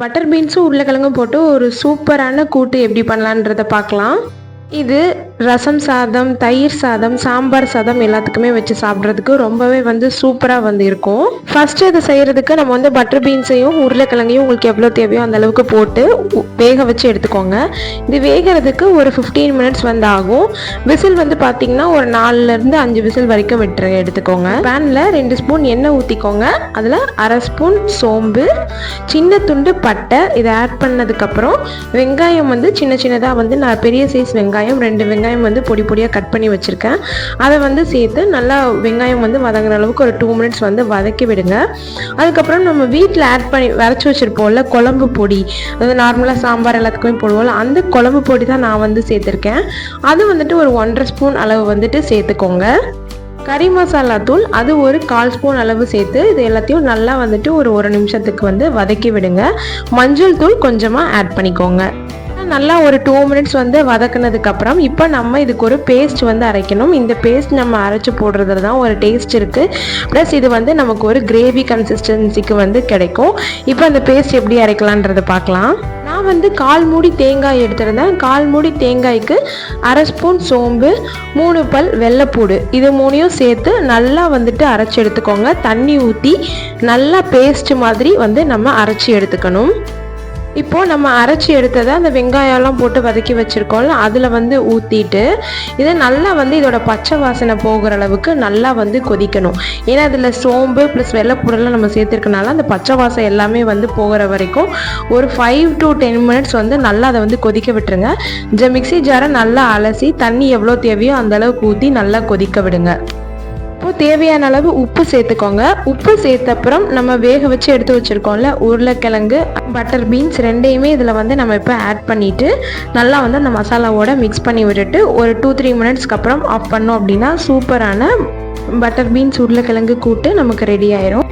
Butter பீன்ஸும் உருளைக்கிழங்கும் போட்டு ஒரு சூப்பரான கூட்டு எப்படி பண்ணலான்றத பார்க்கலாம். இது ரசம் சாதம் தயிர் சாதம் சாம்பார் சாதம் எல்லாத்துக்குமே வச்சு சாப்பிட்றதுக்கு ரொம்பவே வந்து சூப்பராக வந்து இருக்கும். ஃபஸ்ட்டு இதை செய்கிறதுக்கு நம்ம வந்து பட்டர் பீன்ஸையும் உருளைக்கிழங்கையும் உங்களுக்கு எவ்வளோ தேவையோ அந்த அளவுக்கு போட்டு உ- வேக வச்சு எடுத்துக்கோங்க. இது வேகிறதுக்கு ஒரு ஃபிஃப்டீன் மினிட்ஸ் வந்து ஆகும். விசில் வந்து பார்த்தீங்கன்னா ஒரு நாலுலேருந்து அஞ்சு விசில் வரைக்கும் விட்டுரு எடுத்துக்கோங்க. பேனில் ரெண்டு ஸ்பூன் எண்ணெய் ஊற்றிக்கோங்க அதில் அரை ஸ்பூன் சோம்பு சின்ன துண்டு பட்டை இதை ஆட் பண்ணதுக்கப்புறம் வெங்காயம் வந்து சின்ன சின்னதாக வந்து நான் பெரிய சைஸ் வெங்காயம் ரெண்டு வெங்காயம் வெங்காயம் வந்து பொடி பொடியாக கட் பண்ணி வச்சுருக்கேன். அதை வந்து சேர்த்து நல்லா வெங்காயம் வந்து வதங்குற அளவுக்கு ஒரு டூ மினிட்ஸ் வந்து வதக்கி விடுங்க. அதுக்கப்புறம் நம்ம வீட்டில் ஆட் பண்ணி வரைச்சி வச்சுருப்போம்ல குழம்பு பொடி. அதாவது நார்மலாக சாம்பார் எல்லாத்துக்குமே போடுவோம்ல அந்த குழம்பு பொடி தான் நான் வந்து சேர்த்துருக்கேன். அது வந்துட்டு ஒரு ஒன்றரை ஸ்பூன் அளவு வந்துட்டு சேர்த்துக்கோங்க. கறி மசாலா தூள் அது ஒரு கால் ஸ்பூன் அளவு சேர்த்து இது எல்லாத்தையும் நல்லா வந்துட்டு ஒரு ஒரு நிமிஷத்துக்கு வந்து வதக்கி விடுங்க. மஞ்சள் தூள் கொஞ்சமாக ஆட் பண்ணிக்கோங்க. நல்லா ஒரு டூ மினிட்ஸ் வந்து வதக்குனதுக்கப்புறம் இப்போ நம்ம இதுக்கு ஒரு பேஸ்ட் வந்து அரைக்கணும். இந்த பேஸ்ட் நம்ம அரைச்சி போடுறதுல தான் ஒரு டேஸ்ட் இருக்குது ப்ளஸ் இது வந்து நமக்கு ஒரு கிரேவி கன்சிஸ்டன்சிக்கு வந்து கிடைக்கும். இப்போ அந்த பேஸ்ட் எப்படி அரைக்கலான்றதை பார்க்கலாம். நான் வந்து கால் மூடி தேங்காய் எடுத்திருந்தேன். கால் மூடி தேங்காய்க்கு அரை ஸ்பூன் சோம்பு மூணு பல் வெள்ளைப்பூடு. இது மூணையும் சேர்த்து நல்லா வந்துட்டு அரைச்சி எடுத்துக்கோங்க. தண்ணி ஊற்றி நல்லா பேஸ்ட் மாதிரி வந்து நம்ம அரைச்சி எடுத்துக்கணும். இப்போது நம்ம அரைச்சி எடுத்ததை அந்த வெங்காயம்லாம் போட்டு வதக்கி வச்சுருக்கோம்ல அதில் வந்து ஊற்றிட்டு இதை நல்லா வந்து இதோட பச்சை வாசனை போகிற அளவுக்கு நல்லா வந்து கொதிக்கணும். ஏன்னா அதில் சோம்பு ப்ளஸ் வெள்ளைப்பூடெல்லாம் நம்ம சேர்த்துருக்கனால அந்த பச்சை வாசம் எல்லாமே வந்து போகிற வரைக்கும் ஒரு ஃபைவ் டு டென் மினிட்ஸ் வந்து நல்லா அதை வந்து கொதிக்க விட்டுருங்க. இந்த மிக்ஸி ஜாரை நல்லா அலசி தண்ணி எவ்வளோ தேவையோ அந்த அளவுக்கு ஊற்றி நல்லா கொதிக்க விடுங்க. இப்போ தேவையான அளவு உப்பு சேர்த்துக்கோங்க. உப்பு சேர்த்த அப்புறம் நம்ம வேக வச்சு எடுத்து வச்சுருக்கோம்ல உருளைக்கிழங்கு பட்டர் பீன்ஸ் ரெண்டையுமே இதில் வந்து நம்ம இப்போ ஆட் பண்ணிவிட்டு நல்லா வந்து அந்த மசாலாவோட மிக்ஸ் பண்ணி விட்டுட்டு ஒரு டூ த்ரீ மினிட்ஸ்க்கு அப்புறம் ஆஃப் பண்ணோம் அப்படின்னா சூப்பரான பட்டர் பீன்ஸ் உருளைக்கிழங்கு கூட்டு நமக்கு ரெடி ஆயிரும்.